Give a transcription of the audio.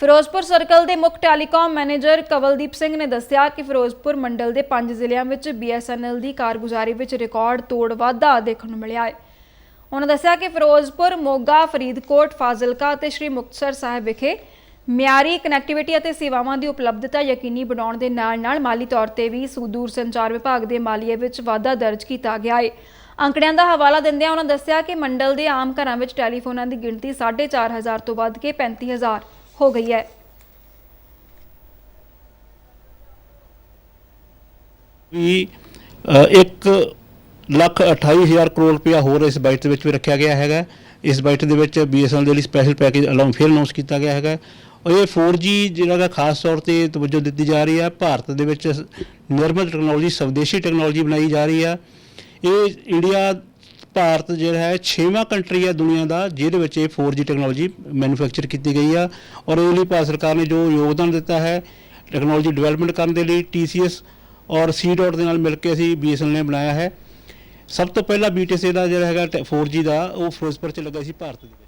Firozpur circle ਦੇ ਮੁੱਖ telecom manager Kawaldeep Singh ਨੇ ਦੱਸਿਆ ਕਿ ਫਿਰੋਜ਼ਪੁਰ ਮੰਡਲ ਦੇ ਪੰਜ ਜ਼ਿਲ੍ਹਿਆਂ ਵਿੱਚ BSNL ਦੀ ਕਾਰਗੁਜ਼ਾਰੀ ਵਿੱਚ ਰਿਕਾਰਡ ਤੋੜ ਵਾਧਾ ਦੇਖਣ ਨੂੰ ਮਿਲਿਆ ਹੈ। ਉਹਨਾਂ ਦੱਸਿਆ ਕਿ ਫਿਰੋਜ਼ਪੁਰ, ਮੋਗਾ, ਫਰੀਦਕੋਟ, ਫਾਜ਼ਿਲਕਾ ਅਤੇ ਸ਼੍ਰੀ ਮੁਕਤਸਰ ਸਾਹਿਬ ਵਿਖੇ ਮਿਆਰੀ ਕਨੈਕਟੀਵਿਟੀ ਅਤੇ ਸੇਵਾਵਾਂ ਦੀ ਉਪਲਬਧਤਾ ਯਕੀਨੀ ਬਣਾਉਣ ਦੇ ਨਾਲ-ਨਾਲ ਮਾਲੀ ਤੌਰ ਤੇ ਵੀ ਸੁਦੂਰ ਸੰਚਾਰ ਵਿਭਾਗ ਦੇ ਮਾਲੀਏ ਵਿੱਚ ਵਾਧਾ ਦਰਜ ਕੀਤਾ ਗਿਆ ਹੈ। ਅੰਕੜਿਆਂ ਦਾ ਹਵਾਲਾ ਦਿੰਦਿਆਂ ਉਹਨਾਂ ਦੱਸਿਆ ਕਿ ਮੰਡਲ ਦੇ ਆਮ ਘਰਾਂ ਵਿੱਚ ਟੈਲੀਫੋਨਾਂ ਦੀ ਗਿਣਤੀ 4500 ਤੋਂ ਵੱਧ ਕੇ 35000 ਹੋ ਗਈ ਹੈ। ਵੀ ਇੱਕ ਲੱਖ 28 ਹਜ਼ਾਰ ਕਰੋੜ ਰੁਪਇਆ ਹੋਰ ਇਸ ਬਜਟ ਦੇ ਵਿੱਚ ਵੀ ਰੱਖਿਆ ਗਿਆ ਹੈਗਾ। ਇਸ ਬਜਟ ਦੇ ਵਿੱਚ BSNL ਦੇ ਲਈ ਸਪੈਸ਼ਲ ਪੈਕੇਜ ਅਲਾਉਂ ਫਿਰ ਅਨਾਉਂਸ ਕੀਤਾ ਗਿਆ ਹੈਗਾ। ਔਰ ਇਹ 4G ਜਿਹੜਾ ਕਿ ਖਾਸ ਤੌਰ ਤੇ ਤਵੱਜੋ ਦਿੱਤੀ ਜਾ ਰਹੀ ਹੈ ਭਾਰਤ ਦੇ ਵਿੱਚ ਨਿਰਮਲ ਟੈਕਨੋਲੋਜੀ ਸਵਦੇਸ਼ੀ ਟੈਕਨੋਲੋਜੀ ਬਣਾਈ ਜਾ ਰਹੀ ਹੈ ਇਹ ਇੰਡੀਆ ਭਾਰਤ ਜਿਹੜਾ ਹੈ 6ਵਾਂ ਕੰਟਰੀ ਹੈ ਦੁਨੀਆ ਦਾ, ਜਿਹਦੇ ਵਿੱਚ ਇਹ 4G ਟੈਕਨੋਲੋਜੀ ਮੈਨੂਫੈਕਚਰ ਕੀਤੀ ਗਈ ਆ। ਔਰ ਉਹਦੇ ਲਈ ਭਾਰਤ ਸਰਕਾਰ ਨੇ ਜੋ ਯੋਗਦਾਨ ਦਿੱਤਾ ਹੈ ਟੈਕਨੋਲੋਜੀ ਡਿਵੈਲਪਮੈਂਟ ਕਰਨ ਦੇ ਲਈ TCS ਔਰ ਸੀ ਡਾਟ ਦੇ ਨਾਲ ਮਿਲ ਕੇ ਅਸੀਂ BSNL ਨੇ ਬਣਾਇਆ ਹੈ। ਸਭ ਤੋਂ ਪਹਿਲਾ BTC ਦਾ ਜਿਹੜਾ ਹੈਗਾ ਟ- 4G ਦਾ, ਉਹ ਫਿਰੋਜ਼ਪੁਰ ਚ ਲੱਗਾ ਸੀ ਭਾਰਤ ਦੇ